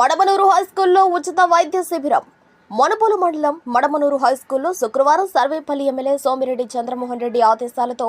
Madamanuru high స్కూల్లో ఉచిత వైద్య శిబిరం. మొనపూలు మండలం మడమనూరు హై స్కూల్లో శుక్రవారం సర్వేపల్లి ఎమ్మెల్యే సోమిరెడ్డి చంద్రమోహన్ రెడ్డి ఆదేశాలతో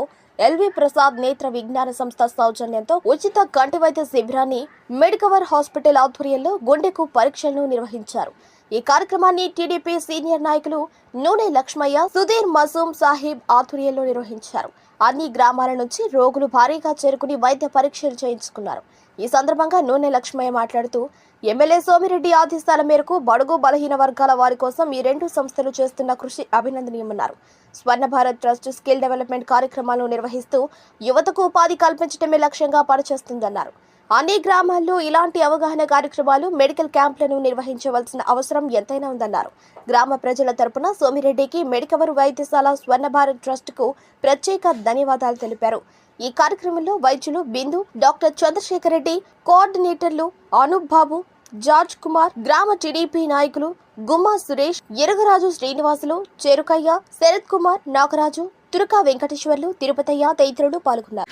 ఎల్వి ప్రసాద్ నేత్ర విజ్ఞాన సంస్థ సౌజన్యంతో ఉచిత కంటి వైద్య శిబిరాన్ని మెడికవర్ హాస్పిటల్ ఆధ్వర్యంలో గుండెకు పరీక్షలను నిర్వహించారు. ఈ కార్యక్రమాన్ని టీడీపీ సీనియర్ నాయకులు నూనె లక్ష్మయ్య సుధీర్ మసూమ్ సాహిబ్ ఆధ్వర్యంలో నిర్వహించారు. అన్ని గ్రామాల నుంచి రోగులు భారీగా చేరుకుని వైద్య పరీక్షలు చేయించుకున్నారు. ఈ సందర్భంగా నూనె లక్ష్మయ్య మాట్లాడుతూ ఎమ్మెల్యే సోమిరెడ్డి ఆదేశాల మేరకు బడుగు బలహీన వర్గాల వారి కోసం ఈ రెండు సంస్థలు చేస్తున్న కృషి అభినందనీయమన్నారు. Swarna Bharat Trust skill development కార్యక్రమాలను నిర్వహిస్తూ యువతకు ఉపాధి కల్పించడమే లక్ష్యంగా పనిచేస్తుందన్నారు. అన్ని గ్రామాల్లో ఇలాంటి అవగాహన కార్యక్రమాలు మెడికల్ క్యాంపులను నిర్వహించవలసిన అవసరం ఎంతైనా ఉందన్నారు. గ్రామ ప్రజల తరపున సోమిరెడ్డికి మెడికవర్ వైద్యశాల స్వర్ణ భారత్ ట్రస్ట్కు ప్రత్యేక ధన్యవాదాలు తెలిపారు. ఈ కార్యక్రమంలో వైద్యులు బిందు డాక్టర్ చంద్రశేఖర్ రెడ్డి కోఆర్డినేటర్లు అనూప్ బాబు జార్జ్ కుమార్ గ్రామ టీడీపీ నాయకులు గుమ్మా సురేష్ ఎరుగరాజు శ్రీనివాసులు చెరుకయ్య శరత్ కుమార్ నాగరాజు తురకా వెంకటేశ్వర్లు తిరుపతయ్య తదితరులు పాల్గొన్నారు.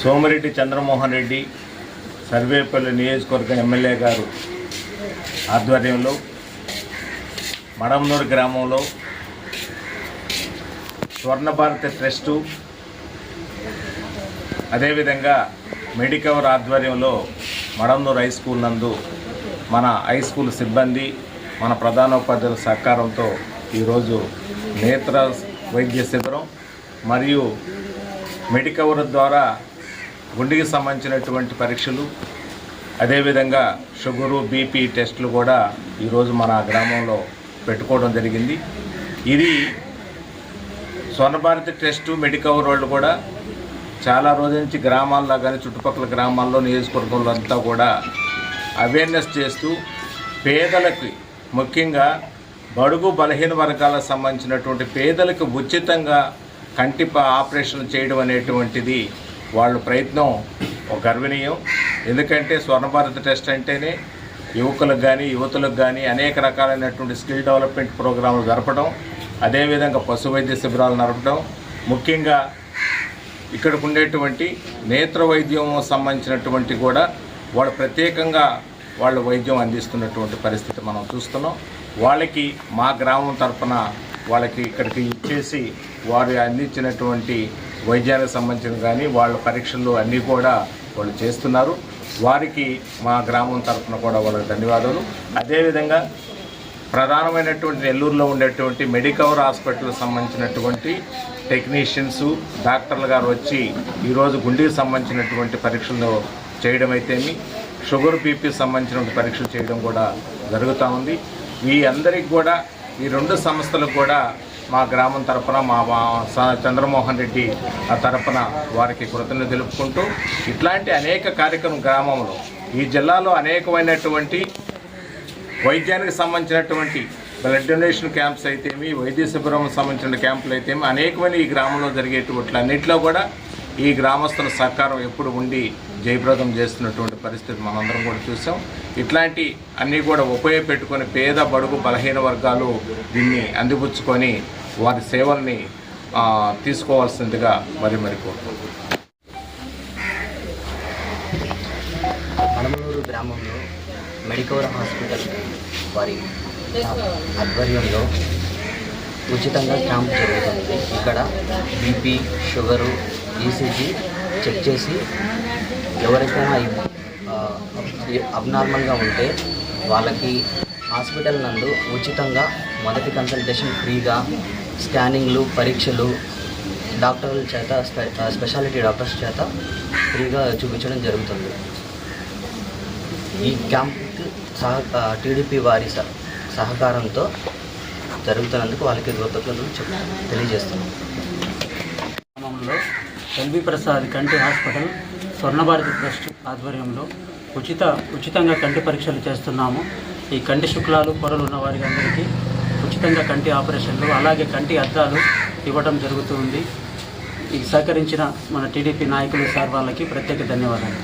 సోమిరెడ్డి చంద్రమోహన్ రెడ్డి సర్వేపల్లి నియోజకవర్గ ఎమ్మెల్యే గారు ఆధ్వర్యంలో మడమనూరు గ్రామంలో స్వర్ణభారత ట్రస్టు అదేవిధంగా మెడికవర్ ఆధ్వర్యంలో మడమనూరు హై స్కూల్ నందు మన హై స్కూల్ సిబ్బంది మన ప్రధానోపాధ్యాయుల సహకారంతో ఈరోజు నేత్ర వైద్య శిబిరం మరియు మెడికవర్ ద్వారా గుండెకి సంబంధించినటువంటి పరీక్షలు అదేవిధంగా షుగరు బీపీ టెస్టులు కూడా ఈరోజు మన గ్రామంలో పెట్టుకోవడం జరిగింది. ఇది స్వర్ణభారతి టెస్టు మెడికవర్ వాళ్ళు కూడా చాలా రోజుల నుంచి గ్రామాల్లో కానీ చుట్టుపక్కల గ్రామాల్లో నియోజకవర్గంలో అంతా కూడా అవేర్నెస్ చేస్తూ పేదలకి ముఖ్యంగా బడుగు బలహీన వర్గాలకు సంబంధించినటువంటి పేదలకు ఉచితంగా కంటి ఆపరేషన్ చేయడం అనేటువంటిది వాళ్ళ ప్రయత్నం ఒక గర్వనీయం. ఎందుకంటే స్వర్ణభారత టెస్ట్ అంటేనే యువకులకు కానీ యువతులకు కానీ అనేక రకాలైనటువంటి స్కిల్ డెవలప్మెంట్ ప్రోగ్రాంలు జరపడం అదేవిధంగా పశు వైద్య శిబిరాలు నడపడం ముఖ్యంగా ఇక్కడికి ఉండేటువంటి నేత్ర వైద్యం సంబంధించినటువంటి కూడా వాళ్ళు ప్రత్యేకంగా వాళ్ళు వైద్యం అందిస్తున్నటువంటి పరిస్థితి మనం చూస్తున్నాం. వాళ్ళకి మా గ్రామం తరపున వాళ్ళకి ఇక్కడికి ఇచ్చేసి వారు అందించినటువంటి వైద్యానికి సంబంధించిన కానీ వాళ్ళ పరీక్షలు అన్నీ కూడా వాళ్ళు చేస్తున్నారు. వారికి మా గ్రామం తరఫున కూడా వాళ్ళకి ధన్యవాదాలు. అదేవిధంగా ప్రధానమైనటువంటి నెల్లూరులో ఉండేటువంటి మెడికవర్ హాస్పిటల్కి సంబంధించినటువంటి టెక్నీషియన్స్ డాక్టర్లు గారు వచ్చి ఈరోజు గుండెకి సంబంధించినటువంటి పరీక్షలు చేయడం అయితేమి షుగర్ బీపీ సంబంధించినటువంటి పరీక్షలు చేయడం కూడా జరుగుతూ ఉంది. ఈ అందరికి కూడా ఈ రెండు సంస్థలకు కూడా మా గ్రామం తరపున మా మా స- చంద్రమోహన్ రెడ్డి ఆ తరపున వారికి కృతజ్ఞత తెలుపుకుంటూ ఇట్లాంటి అనేక కార్యక్రమం గ్రామంలో ఈ జిల్లాలో అనేకమైనటువంటి వైద్యానికి సంబంధించినటువంటి బ్లడ్ డొనేషన్ క్యాంప్స్ అయితేమి వైద్య శిబిరం సంబంధించిన క్యాంపులు అయితేమి అనేకమైన ఈ గ్రామంలో జరిగేటువంటి అన్నింటిలో కూడా ఈ గ్రామస్తుల సహకారం ఎప్పుడు ఉండి జయప్రదం చేస్తున్నటువంటి పరిస్థితి మనందరం కూడా చూసాం. ఇట్లాంటి అన్నీ కూడా ఉపయోగపెట్టుకొని పేద బడుగు బలహీన వర్గాలు దీన్ని అందిపుచ్చుకొని వారి సేవల్ని తీసుకోవాల్సిందిగా మరి మరి కోరుకుంటున్నాను గ్రామంలో మెడికవర్ హాస్పిటల్ వారి ఆధ్వర్యంలో ఉచితంగా క్యాంప్ జరుగుతుంది. ఇక్కడ బీపీ షుగరు ఈసీజీ చెక్ చేసి ఎవరికైనా అబ్నార్మల్గా ఉంటే వాళ్ళకి హాస్పిటల్ నందు ఉచితంగా మొదటి కన్సల్టేషన్ ఫ్రీగా స్కానింగ్లు పరీక్షలు డాక్టర్ల చేత స్పె స్పెషాలిటీ డాక్టర్స్ చేత ఫ్రీగా చూపించడం జరుగుతుంది. ఈ క్యాంప్కి సహ టీడీపీ వారి సహ- సహకారంతో జరుగుతున్నందుకు వాళ్ళకి కృతజ్ఞతలు చెప్ తెలియజేస్తున్నాం. గ్రామంలో ఎల్బి ప్రసాద్ కంటి హాస్పిటల్ స్వర్ణభారతి ట్రస్ట్ ఆధ్వర్యంలో ఉచిత ఉచితంగా కంటి పరీక్షలు చేస్తున్నాము. ఈ కంటి శుక్లాలు పొరలు ఉన్న వారికి అందరికీ ఉచితంగా కంటి ఆపరేషన్లు అలాగే కంటి అద్దాలు ఇవ్వడం జరుగుతుంది ఈ సహకరించిన మన టీడీపీ నాయకులు సార్ వాళ్ళకి ప్రత్యేక ధన్యవాదాలు.